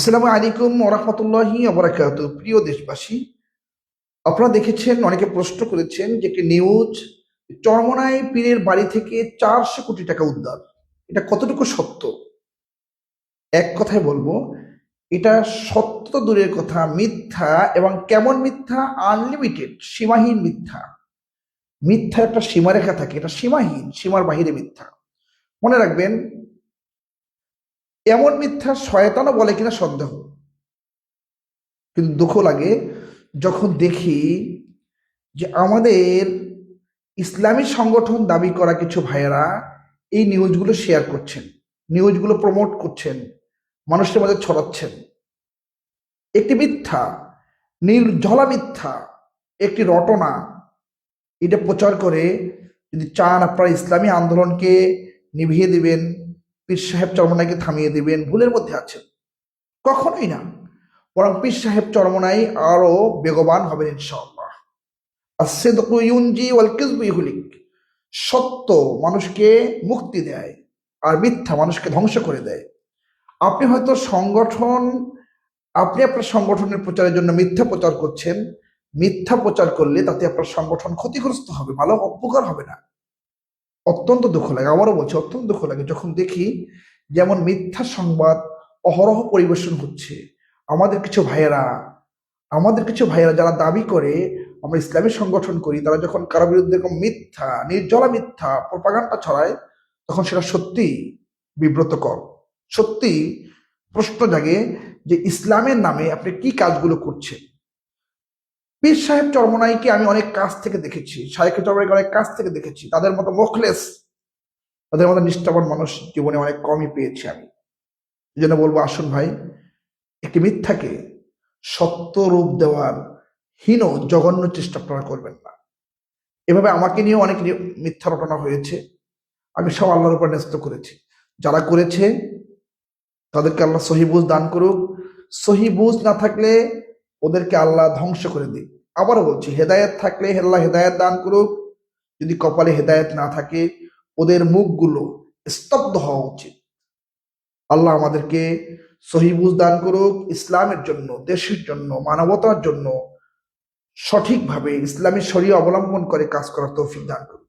আসসালামু আলাইকুম ওরহমতুল্লাহি অবরাকাত প্রিয় দেশবাসী, আপনারা দেখেছেন, অনেকে প্রশ্ন করেছেন যে একটি নিউজ চরমনাই পীরের বাড়ি থেকে চারশো কোটি টাকা উদ্ধার। এটা কতটুকু সত্য? এক কথায় বলব, এটা সত্য তো দূরের কথা, মিথ্যা এবং কেমন মিথ্যা? আনলিমিটেড, সীমাহীন মিথ্যা। মিথ্যা একটা সীমারেখা থাকে, এটা সীমাহীন, সীমার বাহিরে মিথ্যা। মনে রাখবেন এমন মিথ্যা শয়তানও বলে কিনা সন্দেহ। কিন্তু দুঃখ লাগে যখন দেখি যে আমাদের ইসলামী সংগঠন দাবি করা কিছু ভাইয়েরা এই নিউজগুলো শেয়ার করছেন, নিউজগুলো প্রমোট করছেন, মানুষের মাঝে ছড়াচ্ছেন। একটি মিথ্যা, নির্ঝলা মিথ্যা, একটি রটনা, এটা প্রচার করে যদি চান আপনারা ইসলামী আন্দোলনকে নিভিয়ে দিবেন পীর সাহেব চরমনাইকে থামিয়ে দিবেন, ভুলের মধ্যে আছেন। কখনোই না। বরং পীর সাহেব চরমনাই আরও বেগবান হবেন ইনশাআল্লাহ। ইহলিক সত্য মানুষকে মুক্তি দেয় আর মিথ্যা মানুষকে ধ্বংস করে দেয়। আপনি হয়তো সংগঠন, আপনি আপনার সংগঠনের প্রচারের জন্য মিথ্যা প্রচার করছেন। মিথ্যা প্রচার করলে তাতে আপনার সংগঠন ক্ষতিগ্রস্ত হবে, ভালো উপকার হবে না। অত্যন্ত দুঃখ লাগে। আমারও বলছি, অত্যন্ত দুঃখ লাগে যখন দেখি যেমন মিথ্যা সংবাদ, অহরহ পরিবেশন হচ্ছে। আমাদের কিছু ভাইয়েরা, আমাদের কিছু ভাইয়েরা যারা দাবি করে আমরা ইসলামী সংগঠন করি, তারা যখন কারও বিরুদ্ধে এরকম মিথ্যা, নির্জলা মিথ্যা প্রপাগান্ডা ছড়ায়, তখন সেটা সত্যি বিব্রতকর। সত্যি প্রশ্ন জাগে যে ইসলামের নামে আপনি কি কাজগুলো করছেন? পীর সাহেব চরমনাইকে আমি অনেক কাছ থেকে দেখেছি শাহেখ চরমনাইকে অনেক কাছ থেকে দেখেছি। তাদের মতো মুখলেস, তাদের মতো নিষ্ঠাবান মানুষ জীবনে অনেক কমই পেয়েছি আমি। এই জন্য বলব, আসুন ভাই, একটি মিথ্যাকে সত্য রূপ দেওয়ার হীন জঘন্য চেষ্টা আপনারা করবেন না। এভাবে আমাকে নিয়েও অনেক মিথ্যা রটনা হয়েছে। আমি সব আল্লাহর উপর ন্যস্ত করেছি। যারা করেছে, তাদেরকে আল্লাহ সহিবুজ দান করুক। সহিবুজ না থাকলে ওদেরকে আল্লাহ ধ্বংস করে দিক। আবারও বলছি, হেদায়েত থাকলে আল্লাহ হেদায়েত দান করুক। যদি কপালে হেদায়েত না থাকে, ওদের মুখগুলো স্তব্ধ হওয়া উচিত। আল্লাহ আমাদেরকে সহিবুজ দান করুক, ইসলামের জন্য, দেশের জন্য, মানবতার জন্য সঠিকভাবে ইসলামী শরীয় অবলম্বন করে কাজ করার তৌফিক দান করুক।